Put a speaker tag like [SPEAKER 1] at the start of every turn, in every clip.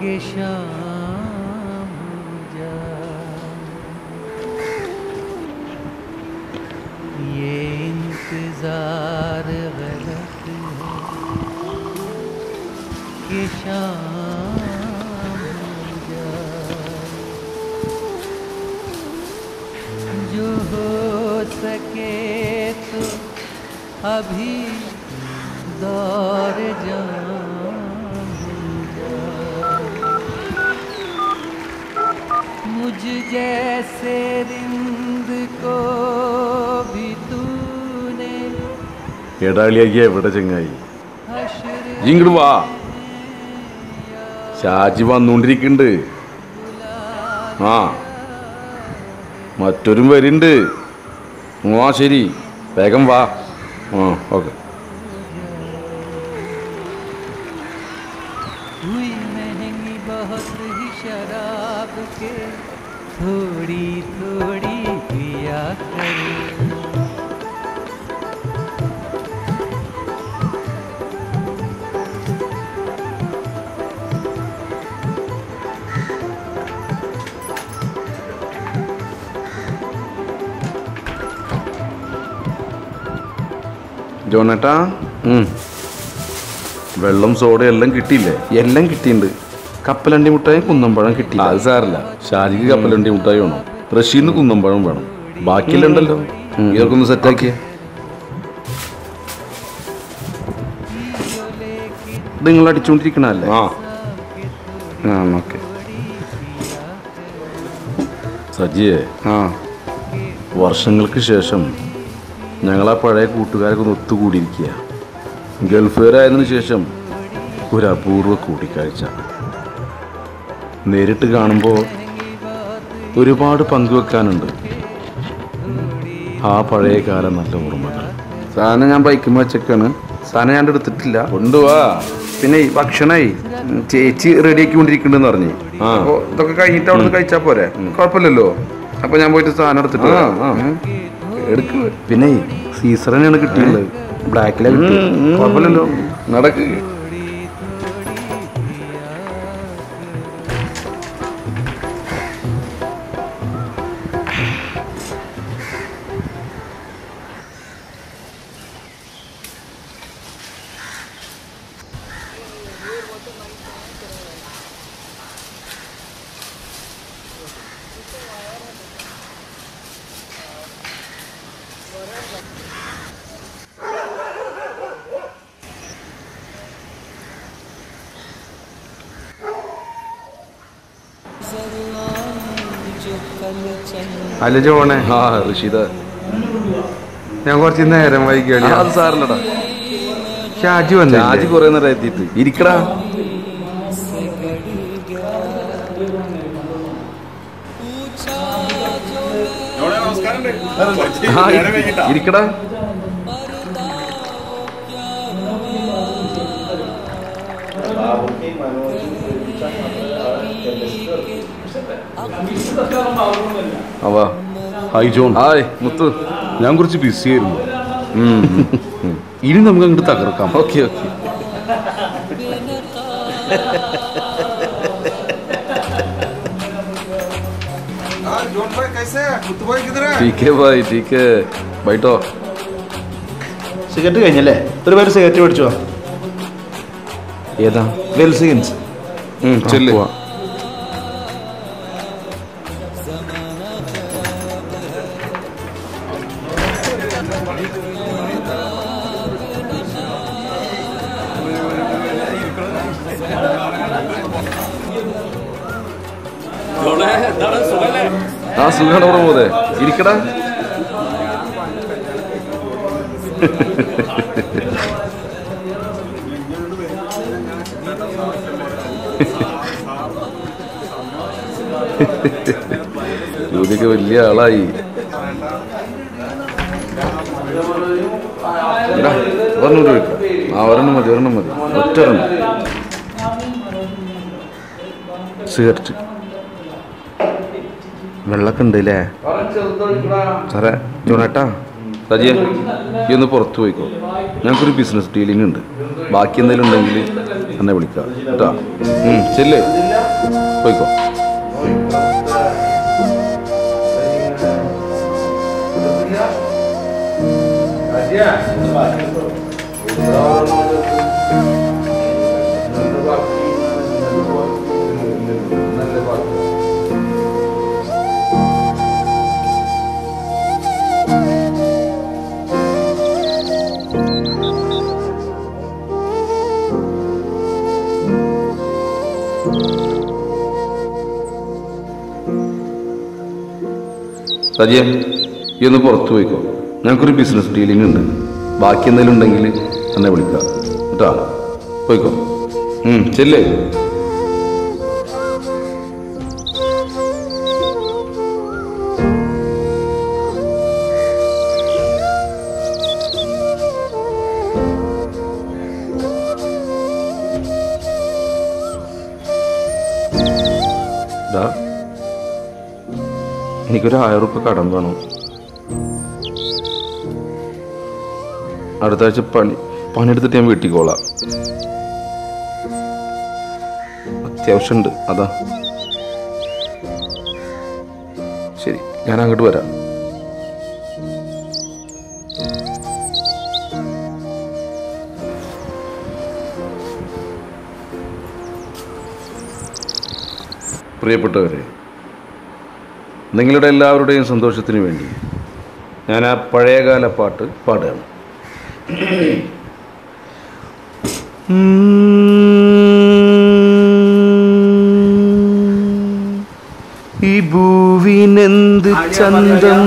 [SPEAKER 1] के शाम जाए। ये इंतज़ार गलत है कि शाम जाए। जो हो सके तो अभी दौर जाम मुझ जैसे रिंद को भी तूने
[SPEAKER 2] എടാളിയാക്കി എവിടെ ചങ്ങായി
[SPEAKER 1] हश्र
[SPEAKER 2] ഇങ്ങോട്ട് വാ ഷാജി വന്നുകൊണ്ടിരിക്കുന്നുണ്ട് ആ മറ്റൊരും വരുന്നുണ്ട് ആ ശരി വേഗം വാ ആ ഓക്കെ ജോണേട്ടാ വെള്ളം സോഡ എല്ലാം കിട്ടിയില്ലേ?
[SPEAKER 3] എല്ലാം കിട്ടിയിട്ടുണ്ട് കപ്പലണ്ടി മുട്ടായി കുന്നമ്പഴം കിട്ടി
[SPEAKER 2] അത് സാറില്ല ഷാജിക്ക് കപ്പലണ്ടി മുട്ടായി വേണം. റഷീന്ന് കുന്നമ്പഴം വേണം. ബാക്കിയെല്ലാം ഉണ്ടല്ലോ. ഇതൊക്കെ ഒന്ന് സെറ്റാക്കിയേ.
[SPEAKER 3] നിങ്ങൾ അടിച്ചുകൊണ്ടിരിക്കണല്ലേ
[SPEAKER 2] ആ.
[SPEAKER 3] ഓക്കെ.
[SPEAKER 2] സജിയെ
[SPEAKER 3] ആ.
[SPEAKER 2] വർഷങ്ങൾക്ക് ശേഷം ഞങ്ങൾ ആ പഴയ കൂട്ടുകാരൊക്കെ ഒന്ന് ഒത്തുകൂടിയിരിക്കുക ഗൾഫുകാരായതിനു ശേഷം ഒരു അപൂർവ കൂടിക്കാഴ്ച. നേരിട്ട് കാണുമ്പോൾ ഒരുപാട് പങ്കുവെക്കാനുണ്ട്. ആ പഴയ കാലം നല്ല ഓർമ്മകൾ.
[SPEAKER 3] സാധനം ഞാൻ ബൈക്കുമ്പോൾ വെച്ചേക്കാണ്. സാധനം ഞാൻ എടുത്തിട്ടില്ല.
[SPEAKER 2] കൊണ്ടുപോവാ
[SPEAKER 3] പിന്നെ ഭക്ഷണമായി ചേച്ചി റെഡി ആക്കിക്കൊണ്ടിരിക്കുന്നുണ്ടെന്ന് പറഞ്ഞു.
[SPEAKER 2] അപ്പോൾ
[SPEAKER 3] അപ്പൊ ഇതൊക്കെ കഴിഞ്ഞിട്ട് അവിടെ കഴിച്ചാൽ പോരെ? കുഴപ്പമില്ലല്ലോ. അപ്പോൾ ഞാൻ പോയിട്ട് സാധനം എടുത്തിട്ട് ഉം. പിന്നെ സീസറിനാണ് കിട്ടിയുള്ളത് ബ്ലാക്കിലെ കിട്ടിയത്. കുഴപ്പമില്ലല്ലോ.
[SPEAKER 2] നടക്ക്.
[SPEAKER 3] അല്ല ജോണേ
[SPEAKER 2] ആ ഋഷിത
[SPEAKER 3] ഞാൻ കുറച്ച് നേരം വൈകിയാണ്
[SPEAKER 2] അത് സാറില്ലടാ
[SPEAKER 3] ഷാജി വന്നു
[SPEAKER 2] ഷാജി കുറെ നേരം എത്തിയിട്ട്. ഇരിക്കടാ. ഇരിക്കടാ.
[SPEAKER 4] അവ ഹായ് ജോൺ
[SPEAKER 2] ഹായ് മുത്തു
[SPEAKER 4] ഞാൻ കുറച്ച് ബിസി ആയിരുന്നു
[SPEAKER 2] ഉം, ഉം.
[SPEAKER 4] ഇനി നമുക്ക് അങ്ങോട്ട് തകർക്കാം
[SPEAKER 2] ഓക്കെ ഓക്കെ ठीक है भाई ठीक है बैठो
[SPEAKER 5] സിഗരറ്റ് കഴിഞ്ഞല്ലേ ഒരു പേര് സിഗരറ്റ് മേടിച്ചോ
[SPEAKER 3] ഏതാ
[SPEAKER 5] വെൽസിഗൻസ്
[SPEAKER 2] ഉം, ആ സുഖാണ് പ്രമോദേ ഇരിക്കടാ. ജോലിക്ക് വലിയ ആളായി. ഒരെണ്ണം ആ മതി ഒരെണ്ണം മതി. ഒറ്റ സിഗരറ്റ്.
[SPEAKER 3] വെള്ളമൊക്കെ അല്ലേ സാറേ ജോണേട്ടാ
[SPEAKER 2] സജിയെ ഈ ഒന്ന് പുറത്തു പോയിക്കോ. ഞങ്ങൾക്കൊരു ബിസിനസ് ഡീലിംഗ് ഉണ്ട്. ബാക്കി എന്തെങ്കിലും ഉണ്ടെങ്കിൽ എന്നെ വിളിക്കാം കേട്ടോ? ചെല്ലേ പോയിക്കോ. സജിയ ഈ ഒന്ന് പുറത്തു പോയിക്കോ. ഞങ്ങൾക്കൊരു ബിസിനസ് ഡീലിംഗ് ഉണ്ട്. ബാക്കി എന്തെങ്കിലും ഉണ്ടെങ്കിൽ എന്നെ വിളിക്കാം കേട്ടോ? പോയിക്കോ. ചെല്ലേ. എനിക്കൊരു ആയിരം ഉറുപ്പ് കടം വേണം. അടുത്ത ആഴ്ച പണി പണിയെടുത്തിട്ട് ഞാൻ വീട്ടിൽ കോളാം അത്യാവശ്യമുണ്ട് അതാ. ശരി ഞാൻ അങ്ങോട്ട് വരാം. പ്രിയപ്പെട്ടവരെ നിങ്ങളുടെ എല്ലാവരുടെയും സന്തോഷത്തിന് വേണ്ടി ഞാൻ ആ പഴയകാല പാട്ട് പാടുകയാണ്.
[SPEAKER 1] ഈ ഭൂവിനെന്ത് ചന്തം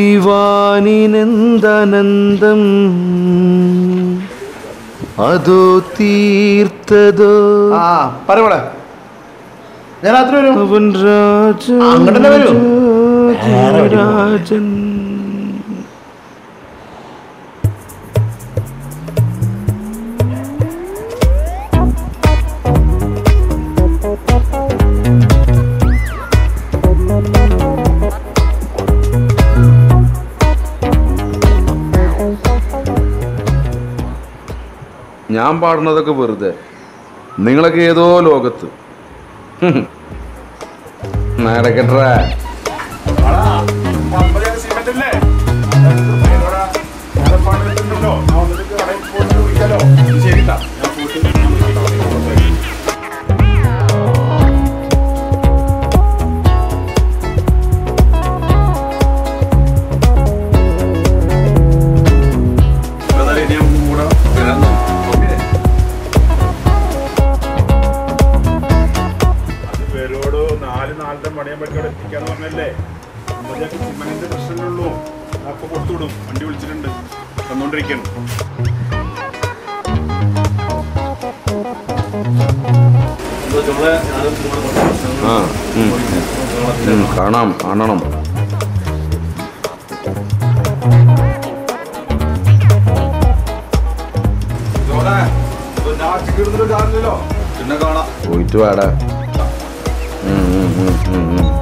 [SPEAKER 1] ഈ വാനിനെന്തനന്തം അതോ തീർത്തതോ?
[SPEAKER 6] ആ ഞാൻ രാത്രി വരും അങ്ങോട്ടല്ലേ വരൂ?
[SPEAKER 1] രാജൻ
[SPEAKER 2] ഞാൻ പാടുന്നതൊക്കെ വെറുതെ നിങ്ങളൊക്കെ ഏതോ ലോകത്ത്. നടക്കട്ടെ ആ കാണാം കാണണം. പോയിട്ട് വാടാ. ഉം, ഉം, ഉം, ഉം,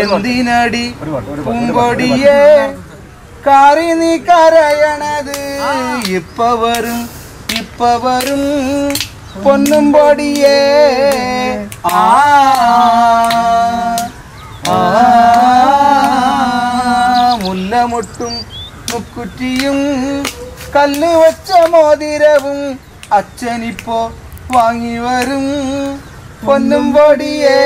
[SPEAKER 1] എന്തിനടി പൂമ്പൊടിയെ കാറി നീ കരയണത്? ഇപ്പ വരും ഇപ്പ വരും. പൊന്നും പൊടിയേ. ആ. മുല്ലമുട്ടും മുക്കുറ്റിയും കല്ല് വെച്ച മോതിരവും അച്ഛനിപ്പോ വാങ്ങി വരും. പൊന്നും പൊടിയേ.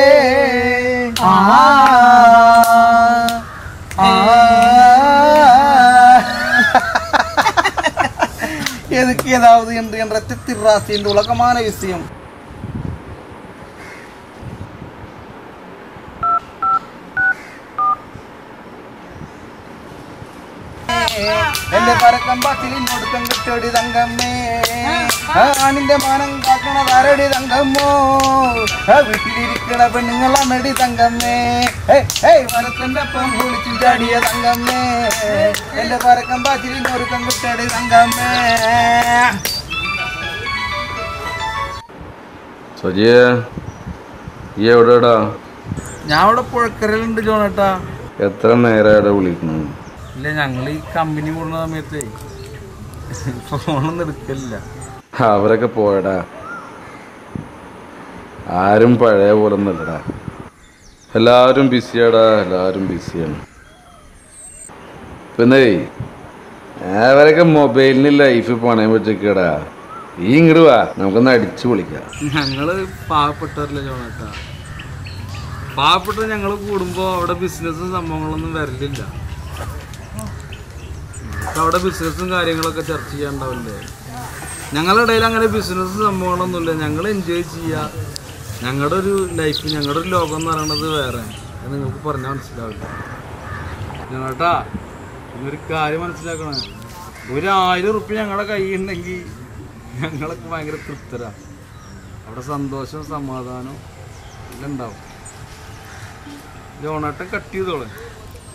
[SPEAKER 1] எதுக்கு ஏதாவது என்று என்ற சித்திராசி இந்த உலகமான விஷயம் എന്റെ പരക്കം പാച്ചിലിനൊടുക്കം കിട്ടടി തങ്കമ്മേ. ആണിന്റെ മാനം കാക്കണ വരടി തങ്കമ്മോ? വീട്ടിലിരിക്കണ പെണ്ണുങ്ങളാണടി തങ്കമ്മേ. വനത്തിന്റെ അപ്പം കുളിച്ചു ചാടിയ തങ്കമ്മേ. എന്റെ പരക്കം പാച്ചിലിനൊടുക്കം കിട്ടടി തങ്കമ്മേ.
[SPEAKER 2] സജിയെ ഈ എവിടെടാ?
[SPEAKER 1] ഞാൻ അവിടെ പുഴക്കരയിലുണ്ട് ജോണേട്ടാ.
[SPEAKER 2] എത്ര നേരം വിളിക്കുന്നു
[SPEAKER 1] ഇല്ല ഞങ്ങൾ ഈ കമ്പനി കൂടുന്ന സമയത്ത് ഫോണൊന്നും എടുക്കലില്ല.
[SPEAKER 2] അവരൊക്കെ പോയടാ. ആരും പഴയ പോലെ ഒന്നല്ലടാ എല്ലാവരും ബിസിയാടാ എല്ലാവരും ബിസിയാണ്. പിന്നെ അവരൊക്കെ മൊബൈലിന് ലൈഫ് പണയം വെച്ചേക്കടാ. ഈ ഇങ്ങോട്ട് വാ നമുക്കൊന്ന് അടിച്ചു പൊളിക്കാം.
[SPEAKER 1] ഞങ്ങൾ പാവപ്പെട്ടവരല്ലേ ജോണേട്ടാ. പാവപ്പെട്ട ഞങ്ങൾ കൂടുമ്പോ അവിടെ ബിസിനസ്സും സംഭവങ്ങളൊന്നും വരലില്ല. അവിടെ ബിസിനസ്സും കാര്യങ്ങളൊക്കെ ചർച്ച ചെയ്യാണ്ടാവില്ലേ ഞങ്ങളുടെ ഇടയിൽ അങ്ങനെ ബിസിനസ് സംഭവങ്ങളൊന്നുമില്ല. ഞങ്ങൾ എൻജോയ് ചെയ്യുക ഞങ്ങളുടെ ഒരു ലൈഫ് ഞങ്ങളുടെ ഒരു ലോകം എന്ന് പറയുന്നത് വേറെ. അത് നിങ്ങൾക്ക് പറഞ്ഞാൽ മനസ്സിലാവില്ല. ഞങ്ങട്ടാ ഇന്നൊരു കാര്യം മനസ്സിലാക്കണേ. ഒരു ആയിരം റുപ്യ ഞങ്ങളുടെ കയ്യിലുണ്ടെങ്കിൽ ഞങ്ങളൊക്കെ ഭയങ്കര തൃപ്തരാ. അവിടെ സന്തോഷവും സമാധാനവും എല്ലാം ഉണ്ടാവും. ജോണാട്ടം കട്ട് ചെയ്തോളെ.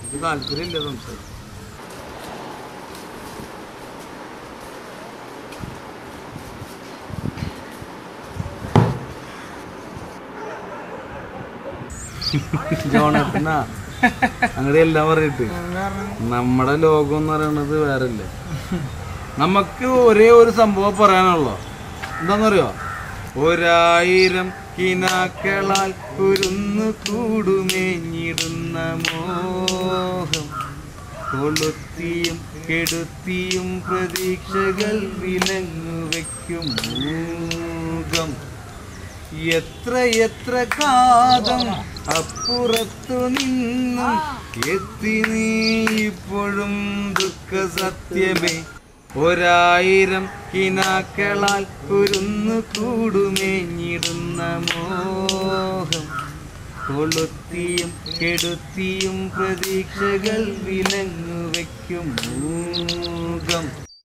[SPEAKER 1] എനിക്ക് താല്പര്യമില്ല സംസാരം ജോണേട്ടനാ? അങ്ങനെ എല്ലാം പറഞ്ഞിട്ട് നമ്മുടെ ലോകം എന്ന് പറയുന്നത് വേറെ നമുക്ക് ഒരേ ഒരു സംഭവം പറയാനുള്ളോ? എന്താണെന്നറിയോ ഒരായിരം കിനാക്കളാൽ കുരുന്നു കൂടുമേഞ്ഞിടുന്ന മോഹം. കൊളുത്തിയും കെടുത്തിയും പ്രതീക്ഷകൾ വിലങ്ങു മൂകം. എത്ര എത്ര കാതം അപ്പുറത്തു നിന്നും എത്തി നീ ഇപ്പോഴും ദുഃഖ സത്യമേ ഒരായിരം കിനാക്കളാൽ കുരുന്നു കൂടുമേഞ്ഞിടുന്ന മോഹം. കൊളുത്തിയും കെടുത്തിയും പ്രതീക്ഷകൾ വിലങ്ങു വയ്ക്കും മൂകം.